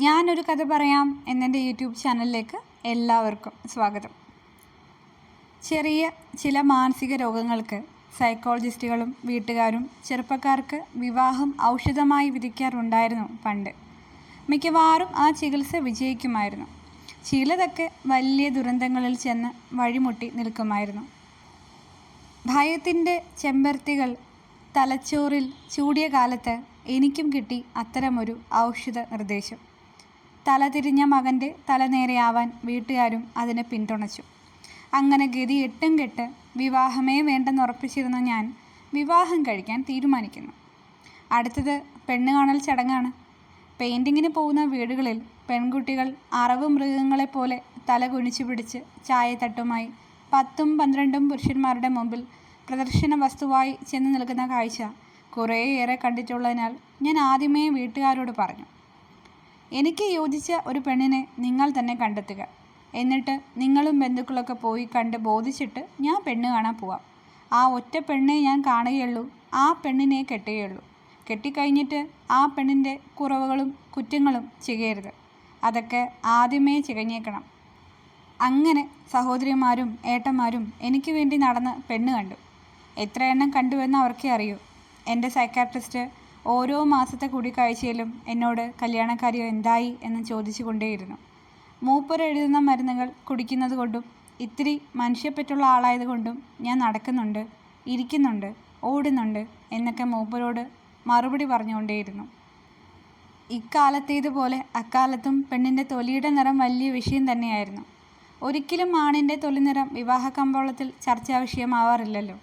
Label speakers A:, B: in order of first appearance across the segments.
A: ഞാനൊരു കഥ പറയാം എന്നെന്റെ യൂട്യൂബ് ചാനലിലേക്ക് എല്ലാവർക്കും സ്വാഗതം. ചെറിയ ചില മാനസിക രോഗങ്ങൾക്ക് സൈക്കോളജിസ്റ്റുകളും വീട്ടുകാരും ചെറുപ്പക്കാർക്ക് വിവാഹം ഔഷധമായി വിധിക്കാറുണ്ടായിരുന്നു പണ്ട്. മിക്കവാറും ആ ചികിത്സ വിജയിക്കുമായിരുന്നു. ചിലതൊക്കെ വലിയ ദുരന്തങ്ങളിൽ ചെന്ന് വഴിമുട്ടി നിൽക്കുമായിരുന്നു. ഭയത്തിന്റെ ചെമ്പർത്തികൾ തലച്ചോറിൽ ചൂടിയ കാലത്ത് എനിക്കും കിട്ടി അത്തരമൊരു ഔഷധ നിർദ്ദേശം. തലതിരിഞ്ഞ മകന്റെ തലനേരെയാവാൻ വീട്ടുകാരും അതിനെ പിന്തുണച്ചു. അങ്ങനെ ഗതി എട്ടും കെട്ട് വിവാഹമേ വേണ്ടെന്നുറപ്പിച്ചിരുന്ന ഞാൻ വിവാഹം കഴിക്കാൻ തീരുമാനിക്കുന്നു. അടുത്തത് പെണ്ണ് കാണൽ ചടങ്ങാണ്. പെയിന്റിങ്ങിന് പോകുന്ന വീടുകളിൽ പെൺകുട്ടികൾ അറവ് മൃഗങ്ങളെപ്പോലെ തല കുനിച്ചു പിടിച്ച് ചായത്തട്ടുമായി പത്തും പന്ത്രണ്ടും പുരുഷന്മാരുടെ മുമ്പിൽ പ്രദർശന വസ്തുവായി ചെന്ന് നിൽക്കുന്ന കാഴ്ച കുറേയേറെ കണ്ടിട്ടുള്ളതിനാൽ ഞാൻ ആദ്യമേ വീട്ടുകാരോട് പറഞ്ഞു. എനിക്ക് യോജിച്ച ഒരു പെണ്ണിനെ നിങ്ങൾ തന്നെ കണ്ടെത്തുക. എന്നിട്ട് നിങ്ങളും ബന്ധുക്കളൊക്കെ പോയി കണ്ട് ബോധിച്ചിട്ട് ഞാൻ പെണ്ണ് കാണാൻ പോവാം. ആ ഒറ്റ പെണ്ണെ ഞാൻ കാണുകയുള്ളൂ ആ പെണ്ണിനെ കെട്ടുകയുള്ളൂ. കെട്ടിക്കഴിഞ്ഞിട്ട് ആ പെണ്ണിന്റെ കുറവുകളും കുറ്റങ്ങളും ചെയ്യരുത്. അതൊക്കെ ആദ്യമേ ചികഞ്ഞേക്കണം. അങ്ങനെ സഹോദരിമാരും ഏട്ടന്മാരും എനിക്ക് വേണ്ടി നടന്ന് പെണ്ണ് കണ്ടു. എത്ര എണ്ണം കണ്ടുവെന്ന് അവർക്കേ അറിയൂ. എന്റെ സൈക്കാട്രിസ്റ്റ് ഓരോ മാസത്തെ കൂടിക്കാഴ്ചയിലും എന്നോട് കല്യാണക്കാരിയോ എന്തായി? എന്ന് ചോദിച്ചു കൊണ്ടേയിരുന്നു മൂപ്പർ എഴുതുന്ന മരുന്നുകൾ കുടിക്കുന്നത് കൊണ്ടും ഇത്തിരി മനുഷ്യപ്പറ്റുള്ള ആളായതുകൊണ്ടും ഞാൻ നടക്കുന്നുണ്ട് ഇരിക്കുന്നുണ്ട് ഓടുന്നുണ്ട് എന്നൊക്കെ മൂപ്പരോട് മറുപടി പറഞ്ഞുകൊണ്ടേയിരുന്നു. ഇക്കാലത്തേതുപോലെ അക്കാലത്തും പെണ്ണിന്റെ തൊലിയുടെ നിറം വലിയ വിഷയം തന്നെയായിരുന്നു. ഒരിക്കലും ആണിന്റെ തൊലി നിറം വിവാഹ കമ്പോളത്തിൽ ചർച്ചാ വിഷയമാവാറില്ലല്ലോ.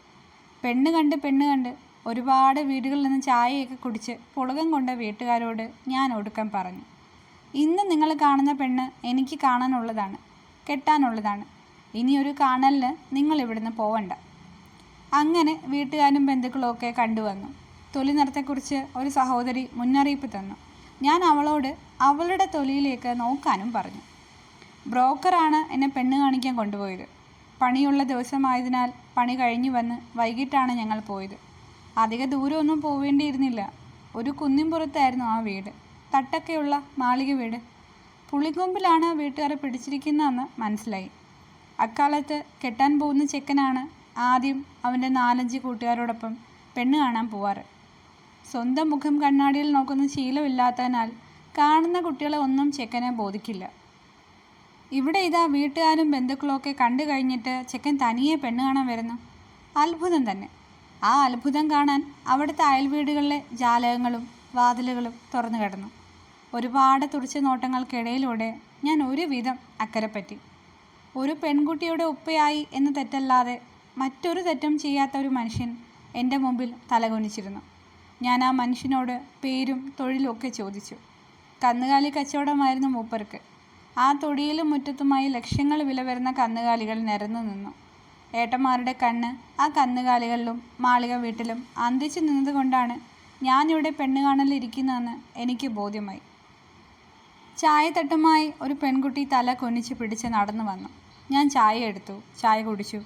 A: പെണ്ണ് കണ്ട് പെണ്ണ് കണ്ട് ഒരുപാട് വീടുകളിൽ നിന്ന് ചായയൊക്കെ കുടിച്ച് പുളകം കൊണ്ട വീട്ടുകാരോട് ഞാൻ ഒടുക്കം പറഞ്ഞു. ഇന്ന് നിങ്ങൾ കാണുന്ന പെണ്ണ് എനിക്ക് കാണാനുള്ളതാണ് കെട്ടാനുള്ളതാണ്. ഇനി ഒരു കാണലിന് നിങ്ങൾ ഇവിടുന്ന് പോവണ്ട. അങ്ങനെ വീട്ടുകാരും ബന്ധുക്കളും ഒക്കെ കണ്ടുവന്നു. തൊലി നിറത്തെക്കുറിച്ച് ഒരു സഹോദരി മുന്നറിയിപ്പ് തന്നു. ഞാൻ അവളോട് അവളുടെ തൊലിയിലേക്ക് നോക്കാനും പറഞ്ഞു. ബ്രോക്കറാണ് എന്നെ പെണ്ണ് കാണിക്കാൻ കൊണ്ടുപോയത്. പണിയുള്ള ദിവസമായതിനാൽ പണി കഴിഞ്ഞു വന്ന് വൈകിട്ടാണ് ഞങ്ങൾ പോയത്. അധിക ദൂരമൊന്നും പോവേണ്ടിയിരുന്നില്ല. ഒരു കുന്നിൻപുറത്തായിരുന്നു ആ വീട്. തട്ടൊക്കെയുള്ള മാളിക വീട്. പുളിക്കൊമ്പിലാണ് വീട്ടുകാരെ പിടിച്ചിരിക്കുന്നതെന്ന് മനസ്സിലായി. അക്കാലത്ത് കെട്ടാൻ പോകുന്ന ചെക്കനാണ് ആദ്യം അവന്റെ നാലഞ്ച് കൂട്ടുകാരോടൊപ്പം പെണ്ണ് കാണാൻ പോവാറ്. സ്വന്തം മുഖം കണ്ണാടിയിൽ നോക്കുന്ന ശീലമില്ലാത്തതിനാൽ കാണുന്ന കുട്ടികളെ ഒന്നും ചെക്കനെ ബോധിക്കില്ല. ഇവിടെ ഇതാ വീട്ടുകാരും ബന്ധുക്കളും ഒക്കെ കണ്ടു കഴിഞ്ഞിട്ട് ചെക്കൻ തനിയെ പെണ്ണ് കാണാൻ വരുന്നു. അത്ഭുതം തന്നെ. ആ അത്ഭുതം കാണാൻ അവിടുത്തെ അയൽവീടുകളിലെ ജാലകങ്ങളും വാതിലുകളും തുറന്നു കിടന്നു. ഒരുപാട് തുറച്ചു നോട്ടങ്ങൾക്കിടയിലൂടെ ഞാൻ ഒരുവിധം അക്കരെപ്പറ്റി. ഒരു പെൺകുട്ടിയുടെ ഉപ്പയായി എന്ന് തെറ്റല്ലാതെ മറ്റൊരു തെറ്റും ചെയ്യാത്ത ഒരു മനുഷ്യൻ എന്റെ മുമ്പിൽ തലകുനിച്ചിരുന്നു. ഞാൻ ആ മനുഷ്യനോട് പേരും തൊഴിലും ഒക്കെ ചോദിച്ചു. കന്നുകാലി കച്ചവടമായിരുന്നു മൂപ്പർക്ക്. ആ തൊടിയിലും മുറ്റത്തുമായി ലക്ഷ്യങ്ങൾ വില വരുന്ന കന്നുകാലികൾ നിരന്നു നിന്നു. ഏട്ടന്മാരുടെ കണ്ണ് ആ കന്നുകാലികളിലും മാളിക വീട്ടിലും അന്തിച്ചു നിന്നതുകൊണ്ടാണ് ഞാനിവിടെ പെണ്ണ് കാണലിരിക്കുന്നതെന്ന് എനിക്ക് ബോധ്യമായി. ചായത്തട്ടുമായി ഒരു പെൺകുട്ടി തല കൊന്നിച്ച് പിടിച്ച് നടന്നു വന്നു. ഞാൻ ചായ എടുത്തു ചായ കുടിച്ചു.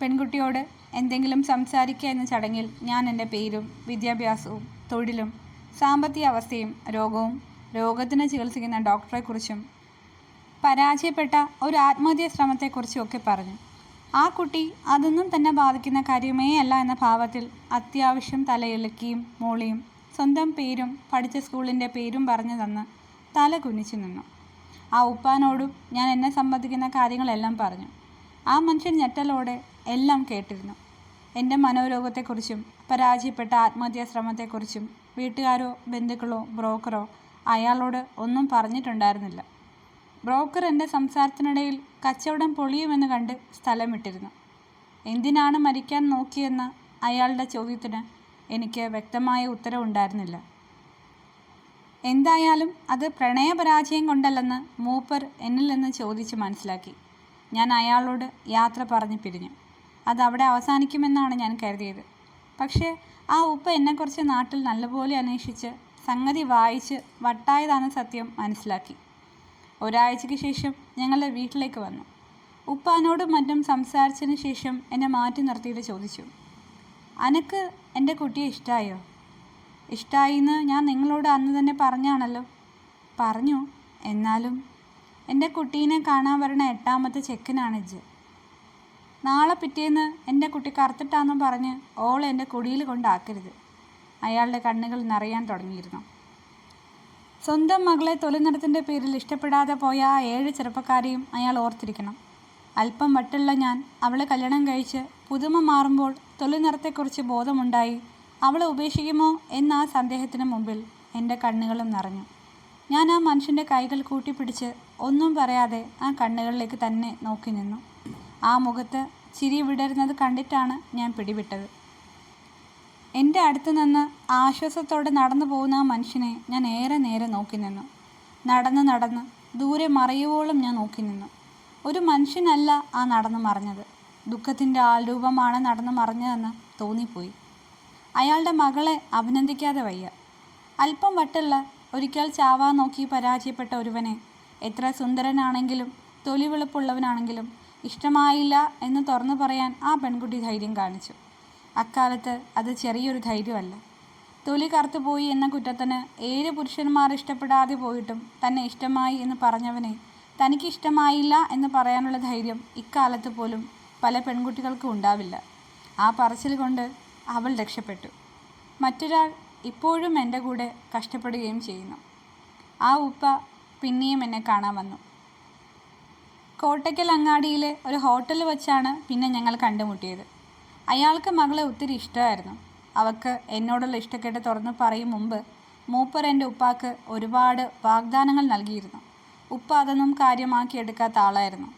A: പെൺകുട്ടിയോട് എന്തെങ്കിലും സംസാരിക്കുക എന്ന ചടങ്ങിൽ ഞാൻ എന്റെ പേരും വിദ്യാഭ്യാസവും തൊഴിലും സാമ്പത്തിക അവസ്ഥയും രോഗവും രോഗത്തിന് ചികിത്സിക്കുന്ന ഡോക്ടറെക്കുറിച്ചും പരാജയപ്പെട്ട ഒരു ആത്മഹത്യാ ശ്രമത്തെക്കുറിച്ചും ഒക്കെ പറഞ്ഞു. ആ കുട്ടി അതൊന്നും തന്നെ ബാധിക്കുന്ന കാര്യമേ അല്ല എന്ന ഭാവത്തിൽ അത്യാവശ്യം തലയിളക്കിയും മോളിയും സ്വന്തം പേരും പഠിച്ച സ്കൂളിന്റെ പേരും പറഞ്ഞു തന്ന് തല കുനിച്ചു നിന്നു. ആ ഉപ്പാനോടും ഞാൻ എന്നെ സംബന്ധിക്കുന്ന കാര്യങ്ങളെല്ലാം പറഞ്ഞു. ആ മനുഷ്യൻ ഞെട്ടലോടെ എല്ലാം കേട്ടിരുന്നു. എന്റെ മനോരോഗത്തെക്കുറിച്ചും പരാജയപ്പെട്ട ആത്മഹത്യാ ശ്രമത്തെക്കുറിച്ചും വീട്ടുകാരോ ബന്ധുക്കളോ ബ്രോക്കറോ അയാളോട് ഒന്നും പറഞ്ഞിട്ടുണ്ടായിരുന്നില്ല. ബ്രോക്കർ എന്റെ സംസാരത്തിനിടയിൽ കച്ചവടം പൊളിയുമെന്ന് കണ്ട് സ്ഥലം വിട്ടിരുന്നു എന്തിനാണ് മരിക്കാൻ നോക്കിയെന്ന അയാളുടെ ചോദ്യത്തിന് എനിക്ക് വ്യക്തമായ ഉത്തരവുണ്ടായിരുന്നില്ല എന്തായാലും അത് പ്രണയപരാജയം കൊണ്ടല്ലെന്ന് മൂപ്പർ എന്നിൽ നിന്ന് ചോദിച്ച് മനസ്സിലാക്കി. ഞാൻ അയാളോട് യാത്ര പറഞ്ഞു പിരിഞ്ഞു. അത് അവിടെ അവസാനിക്കുമെന്നാണ് ഞാൻ കരുതിയത്. പക്ഷേ ആ ഉപ്പ എന്നെക്കുറിച്ച് നാട്ടിൽ നല്ലപോലെ അന്വേഷിച്ച് സംഗതി വായിച്ച് വട്ടായതാണ് സത്യം മനസ്സിലാക്കി. ഒരാഴ്ചയ്ക്ക് ശേഷം ഞങ്ങളുടെ വീട്ടിലേക്ക് വന്നു. ഉപ്പാനോടും മറ്റും സംസാരിച്ചതിന് ശേഷം എന്നെ മാറ്റി നിർത്തിയിട്ട് ചോദിച്ചു. അനക്ക് എന്റെ കുട്ടിയെ ഇഷ്ടമായോ ഇഷ്ടമായി എന്ന് ഞാൻ നിങ്ങളോട് അന്ന് തന്നെ പറഞ്ഞാണല്ലോ. പറഞ്ഞു. എന്നാലും എന്റെ കുട്ടീനെ കാണാൻ വരണ എട്ടാമത്തെ ചെക്കനാണ് ഇജ് നാളെ പിറ്റേന്ന് എന്റെ കുട്ടി കറുത്തിട്ടാന്നും പറഞ്ഞ് ഓൾ എന്റെ കുടിയിൽ കൊണ്ടാക്കരുത്. അയാളുടെ കണ്ണുകൾ നിറയാൻ തുടങ്ങിയിരുന്നു. സ്വന്തം മകളെ തൊലിനിറത്തിന്റെ പേരിൽ ഇഷ്ടപ്പെടാതെ പോയ ആ ഏഴ് ചെറുപ്പക്കാരെയും അയാൾ ഓർത്തിരിക്കണം. അല്പം വട്ടുള്ള ഞാൻ അവളെ കല്യാണം കഴിച്ച് പുതുമ മാറുമ്പോൾ തൊലിനിറത്തെക്കുറിച്ച് ബോധമുണ്ടായി അവളെ ഉപേക്ഷിക്കുമോ എന്ന ആ സന്ദേഹത്തിന് മുമ്പിൽ എന്റെ കണ്ണുകളും നിറഞ്ഞു. ഞാൻ ആ മനുഷ്യന്റെ കൈകൾ കൂട്ടിപ്പിടിച്ച് ഒന്നും പറയാതെ ആ കണ്ണുകളിലേക്ക് തന്നെ നോക്കി നിന്നു. ആ മുഖത്ത് ചിരി വിടരുന്നത് കണ്ടിട്ടാണ് ഞാൻ പിടിവിട്ടത്. എന്റെ അടുത്ത് നിന്ന് ആശ്വാസത്തോടെ നടന്നു പോകുന്ന ആ മനുഷ്യനെ ഞാൻ ഏറെ നേരെ നോക്കി നിന്നു. നടന്ന് നടന്ന് ദൂരെ മറയുവോളം ഞാൻ നോക്കി നിന്നു. ഒരു മനുഷ്യനല്ല ആ നടന്നു മറിഞ്ഞത്. ദുഃഖത്തിന്റെ ആൾരൂപമാണ് നടന്നു മറിഞ്ഞതെന്ന് തോന്നിപ്പോയി. അയാളുടെ മകളെ അഭിനന്ദിക്കാതെ വയ്യ. അല്പം വട്ടുള്ള ഒരിക്കൽ ചാവാ നോക്കി പരാജയപ്പെട്ട ഒരുവനെ എത്ര സുന്ദരനാണെങ്കിലും തൊലി വെളുപ്പുള്ളവനാണെങ്കിലും ഇഷ്ടമായില്ല എന്ന് തുറന്നു പറയാൻ ആ പെൺകുട്ടി ധൈര്യം കാണിച്ചു. അക്കാലത്ത് അത് ചെറിയൊരു ധൈര്യമല്ല. തൊലി കറുത്തുപോയി എന്ന കുറ്റത്തിന് ഏഴ് പുരുഷന്മാർ ഇഷ്ടപ്പെടാതെ പോയിട്ടും തന്നെ ഇഷ്ടമായി എന്ന് പറഞ്ഞവനെ തനിക്ക് ഇഷ്ടമായില്ല എന്ന് പറയാനുള്ള ധൈര്യം ഇക്കാലത്ത് പോലും പല പെൺകുട്ടികൾക്കും ഉണ്ടാവില്ല. ആ പറച്ചിൽ കൊണ്ട് അവൾ രക്ഷപ്പെട്ടു. മറ്റൊരാൾ ഇപ്പോഴും എന്റെ കൂടെ കഷ്ടപ്പെടുകയും ചെയ്യുന്നു. ആ ഉപ്പ പിന്നെയും എന്നെ കാണാൻ വന്നു. കോട്ടയ്ക്കൽ അങ്ങാടിയിലെ ഒരു ഹോട്ടലിൽ വച്ചാണ് പിന്നെ ഞങ്ങൾ കണ്ടുമുട്ടിയത്. അയാൾക്ക് മകളെ ഒത്തിരി ഇഷ്ടമായിരുന്നു. അവക്ക് എന്നോടുള്ള ഇഷ്ടക്കേട് തുറന്ന് പറയും മുമ്പ് മൂപ്പർ എന്റെ ഉപ്പാക്ക് ഒരുപാട് വാഗ്ദാനങ്ങൾ നൽകിയിരുന്നു. ഉപ്പ അതൊന്നും കാര്യമാക്കിയെടുക്കാത്ത ആളായിരുന്നു.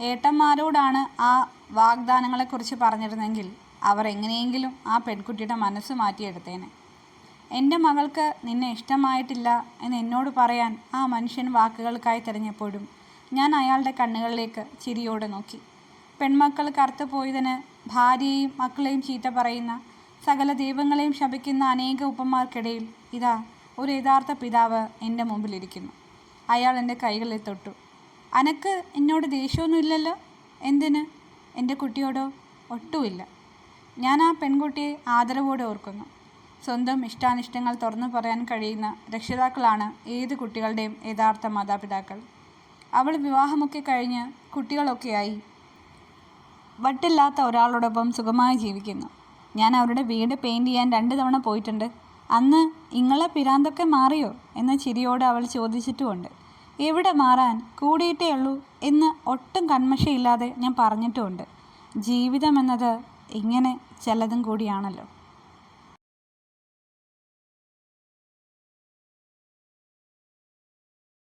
A: ഏട്ടന്മാരോടാണ് ആ വാഗ്ദാനങ്ങളെക്കുറിച്ച് പറഞ്ഞിരുന്നെങ്കിൽ അവർ എങ്ങനെയെങ്കിലും ആ പെൺകുട്ടിയുടെ മനസ്സ് മാറ്റിയെടുത്തേനെ. എന്റെ മകൾക്ക് നിന്നെ ഇഷ്ടമായിട്ടില്ല എന്ന് എന്നോട് പറയാൻ ആ മനുഷ്യൻ വാക്കുകൾക്കായി തിരഞ്ഞപ്പോഴും ഞാൻ അയാളുടെ കണ്ണുകളിലേക്ക് ചിരിയോടെ നോക്കി. പെൺമക്കൾ കറുത്തു പോയതിന് ഭാര്യയെയും മക്കളെയും ചീത്ത പറയുന്ന സകല ദൈവങ്ങളെയും ശപിക്കുന്ന അനേക ഉപ്പന്മാർക്കിടയിൽ ഇതാ ഒരു യഥാർത്ഥ പിതാവ് എന്റെ മുമ്പിലിരിക്കുന്നു. അയാൾ എന്റെ കൈകളിൽ തൊട്ടു. അനക്ക് എന്നോട് ദേഷ്യമൊന്നുമില്ലല്ലോ എന്തിന്? എന്റെ കുട്ടിയോടോ? ഒട്ടുമില്ല. ഞാൻ ആ പെൺകുട്ടിയെ ആദരവോടെ ഓർക്കുന്നു. സ്വന്തം ഇഷ്ടാനിഷ്ടങ്ങൾ തുറന്നു പറയാൻ കഴിയുന്ന രക്ഷിതാക്കളാണ് ഏത് കുട്ടികളുടെയും യഥാർത്ഥ മാതാപിതാക്കൾ. അവൾ വിവാഹമൊക്കെ കഴിഞ്ഞ് കുട്ടികളൊക്കെയായി വട്ടില്ലാത്ത ഒരാളോടൊപ്പം സുഖമായി ജീവിക്കുന്നു. ഞാൻ അവരുടെ വീട് പെയിന്റ് ചെയ്യാൻ രണ്ട് തവണ പോയിട്ടുണ്ട്. അന്ന് ഇങ്ങളെ പിരാന്തൊക്കെ മാറിയോ എന്ന ചിരിയോട് അവൾ ചോദിച്ചിട്ടുമുണ്ട്. എവിടെ മാറാൻ? കൂടിയിട്ടേ ഉള്ളൂ എന്ന് ഒട്ടും കൺമശയില്ലാതെ ഞാൻ പറഞ്ഞിട്ടുമുണ്ട്. ജീവിതം എന്നത് ഇങ്ങനെ ചിലതും കൂടിയാണല്ലോ.